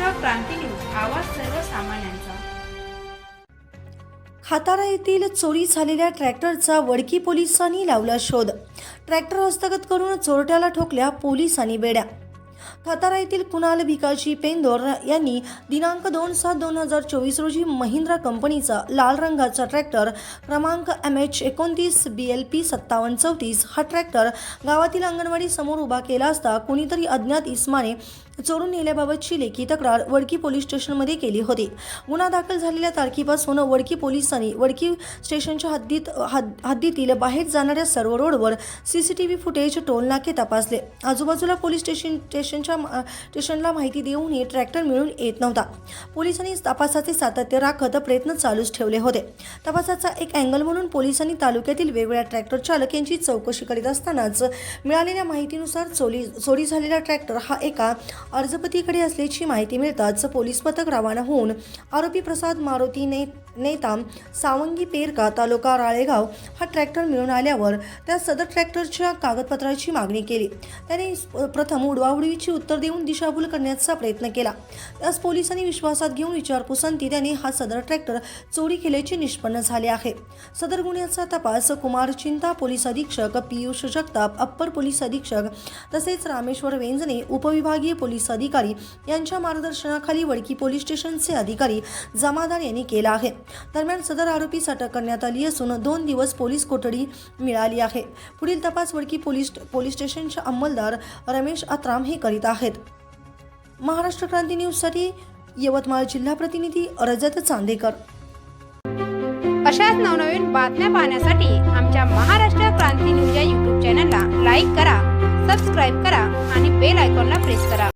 Maharashtra Kranti news आवाज सर्वसामान्यांचा. येथील चोरी झालेल्या ट्रॅक्टरचा वडकी पोलिसांनी लावला शोध. ट्रॅक्टर हस्तगत करून चोरट्याला ठोकल्या पोलिसांनी बेड्या. खतारा येथील कुणाल भिकाजी पेंदोर यांनी दिनांक दोन सात दोन हजार चोवीस रोजी महिंद्रा कंपनीचा लाल रंगाचा ट्रॅक्टर क्रमांक एम एच एकोणतीस बी एल पी सत्तावन्न चौतीस हा ट्रॅक्टर गावातील अंगणवाडी समोर उभा केला असता कुणीतरी अज्ञात इस्माने चोरून नेल्याबाबतची लेखी तक्रार वडकी पोलीस स्टेशनमध्ये केली होती. गुन्हा दाखल झालेल्या तारखेपासून वडकी पोलिसांनी वडकी स्टेशनच्या हद्दीत हद हद्दीतील बाहेर जाणाऱ्या सर्व रोडवर C C T V footage toll नाके तपासले. आजूबाजूला पोलीस स्टेशन स्टेशनच्या स्टेशनला माहिती देऊनही ट्रॅक्टर मिळून येत नव्हता. पोलिसांनी तपासाचे सातत्य राखत प्रयत्न चालूच ठेवले होते. तपासाचा एक अँगल म्हणून पोलिसांनी तालुक्यातील वेगवेगळ्या ट्रॅक्टर चालक यांची चौकशी करीत असतानाच मिळालेल्या माहितीनुसार चोरी चोरी झालेला ट्रॅक्टर हा एका अर्जपतीकडे असल्याची माहिती मिळताच पोलीस पथक रवाना होऊन आरोपी प्रसाद मारुती ने नेता सावंगी पेरका तालुका राळेगाव हा ट्रॅक्टर मिळून आल्यावर त्या सदर ट्रॅक्टरच्या कागदपत्राची मागणी केली. त्याने प्रथम उडवाउडवीची उत्तर देऊन दिशाभूल करण्याचा प्रयत्न केला. त्यास पोलिसांनी विश्वासात घेऊन विचारपूसांती त्याने हा सदर ट्रॅक्टर चोरी केल्याचे निष्पन्न झाले आहे. सदर गुन्ह्याचा तपास कुमार चिंता पोलीस अधीक्षक पियुष जगताप अप्पर पोलीस अधीक्षक तसेच रामेश्वर वेंजने उपविभागीय पोलीस अधिकारी यांच्या मार्गदर्शनाखाली वडकी पोलीस स्टेशनचे अधिकारी जमादार यांनी केला आहे. दरम्यान सदर आरोपीस अटक करण्यात आली असून दोन दिवस पोलीस कोठडी मिळाली आहे. पुढील तपास वडकी पोलीस पोलीस स्टेशनचे अंमलदार रमेश अत्राम हे करीत आहेत. महाराष्ट्र क्रांती न्यूजसाठी यवतमाळ जिल्हा प्रतिनिधी रजत चांदेकर. अशाच नवनवीन बातम्या पाहण्यासाठी आमच्या महाराष्ट्र क्रांती न्यूज या यूट्यूब चॅनलला लाईक करा सबस्क्राईब करा आणि बेल आयकॉनला प्रेस करा.